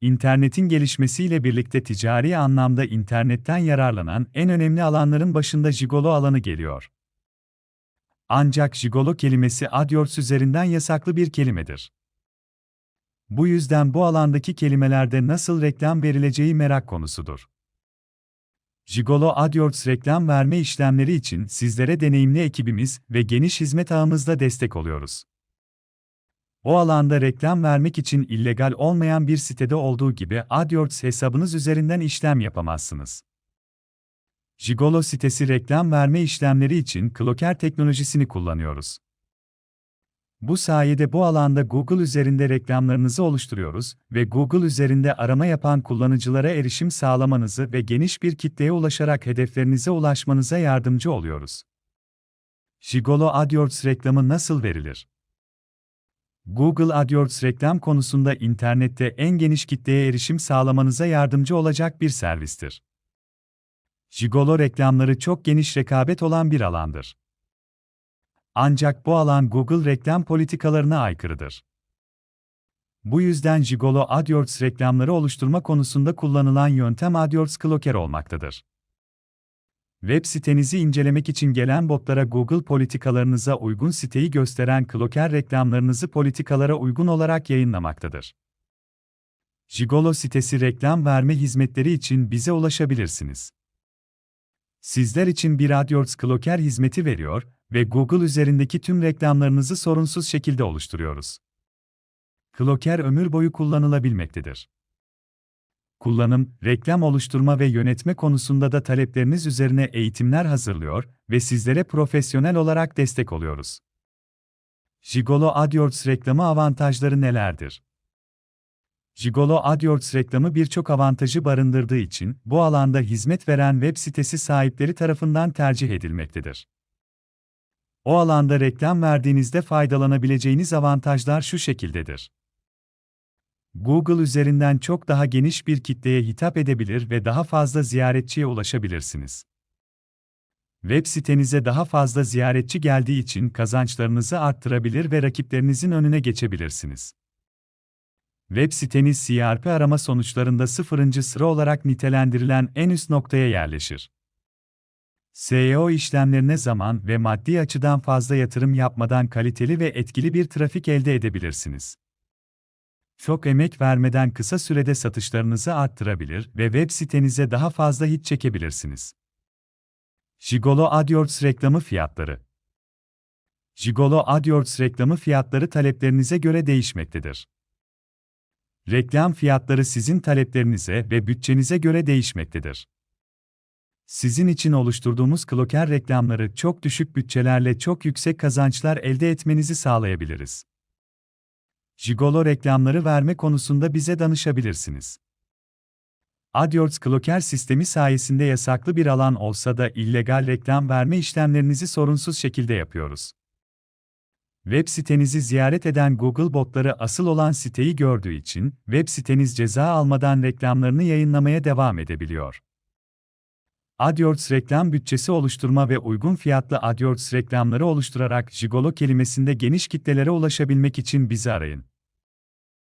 İnternetin gelişmesiyle birlikte ticari anlamda internetten yararlanan en önemli alanların başında jigolo alanı geliyor. Ancak jigolo kelimesi AdWords üzerinden yasaklı bir kelimedir. Bu yüzden bu alandaki kelimelerde nasıl reklam verileceği merak konusudur. Jigolo AdWords reklam verme işlemleri için sizlere deneyimli ekibimiz ve geniş hizmet ağımızla destek oluyoruz. O alanda reklam vermek için illegal olmayan bir sitede olduğu gibi AdWords hesabınız üzerinden işlem yapamazsınız. Jigolo sitesi reklam verme işlemleri için Clocker teknolojisini kullanıyoruz. Bu sayede bu alanda Google üzerinde reklamlarınızı oluşturuyoruz ve Google üzerinde arama yapan kullanıcılara erişim sağlamanızı ve geniş bir kitleye ulaşarak hedeflerinize ulaşmanıza yardımcı oluyoruz. Jigolo AdWords reklamı nasıl verilir? Google AdWords reklam konusunda internette en geniş kitleye erişim sağlamanıza yardımcı olacak bir servistir. Jigolo reklamları çok geniş rekabet olan bir alandır. Ancak bu alan Google reklam politikalarına aykırıdır. Bu yüzden Jigolo AdWords reklamları oluşturma konusunda kullanılan yöntem AdWords Clocker olmaktadır. Web sitenizi incelemek için gelen botlara Google politikalarınıza uygun siteyi gösteren Clocker reklamlarınızı politikalara uygun olarak yayınlamaktadır. Jigolo sitesi reklam verme hizmetleri için bize ulaşabilirsiniz. Sizler için bir AdWords Clocker hizmeti veriyor ve Google üzerindeki tüm reklamlarınızı sorunsuz şekilde oluşturuyoruz. Clocker ömür boyu kullanılabilmektedir. Kullanım, reklam oluşturma ve yönetme konusunda da talepleriniz üzerine eğitimler hazırlıyor ve sizlere profesyonel olarak destek oluyoruz. Jigolo AdWords reklamı avantajları nelerdir? Jigolo AdWords reklamı birçok avantajı barındırdığı için bu alanda hizmet veren web sitesi sahipleri tarafından tercih edilmektedir. O alanda reklam verdiğinizde faydalanabileceğiniz avantajlar şu şekildedir. Google üzerinden çok daha geniş bir kitleye hitap edebilir ve daha fazla ziyaretçiye ulaşabilirsiniz. Web sitenize daha fazla ziyaretçi geldiği için kazançlarınızı arttırabilir ve rakiplerinizin önüne geçebilirsiniz. Web siteniz CRP arama sonuçlarında sıfırıncı sıra olarak nitelendirilen en üst noktaya yerleşir. SEO işlemlerine zaman ve maddi açıdan fazla yatırım yapmadan kaliteli ve etkili bir trafik elde edebilirsiniz. Çok emek vermeden kısa sürede satışlarınızı arttırabilir ve web sitenize daha fazla hit çekebilirsiniz. Jigolo AdWords reklamı fiyatları Jigolo AdWords reklamı fiyatları taleplerinize göre değişmektedir. Reklam fiyatları sizin taleplerinize ve bütçenize göre değişmektedir. Sizin için oluşturduğumuz Clocker reklamları çok düşük bütçelerle çok yüksek kazançlar elde etmenizi sağlayabiliriz. Jigolo reklamları verme konusunda bize danışabilirsiniz. AdWords Clocker sistemi sayesinde yasaklı bir alan olsa da illegal reklam verme işlemlerinizi sorunsuz şekilde yapıyoruz. Web sitenizi ziyaret eden Google botları asıl olan siteyi gördüğü için web siteniz ceza almadan reklamlarını yayınlamaya devam edebiliyor. AdWords reklam bütçesi oluşturma ve uygun fiyatlı AdWords reklamları oluşturarak Jigolo kelimesinde geniş kitlelere ulaşabilmek için bizi arayın.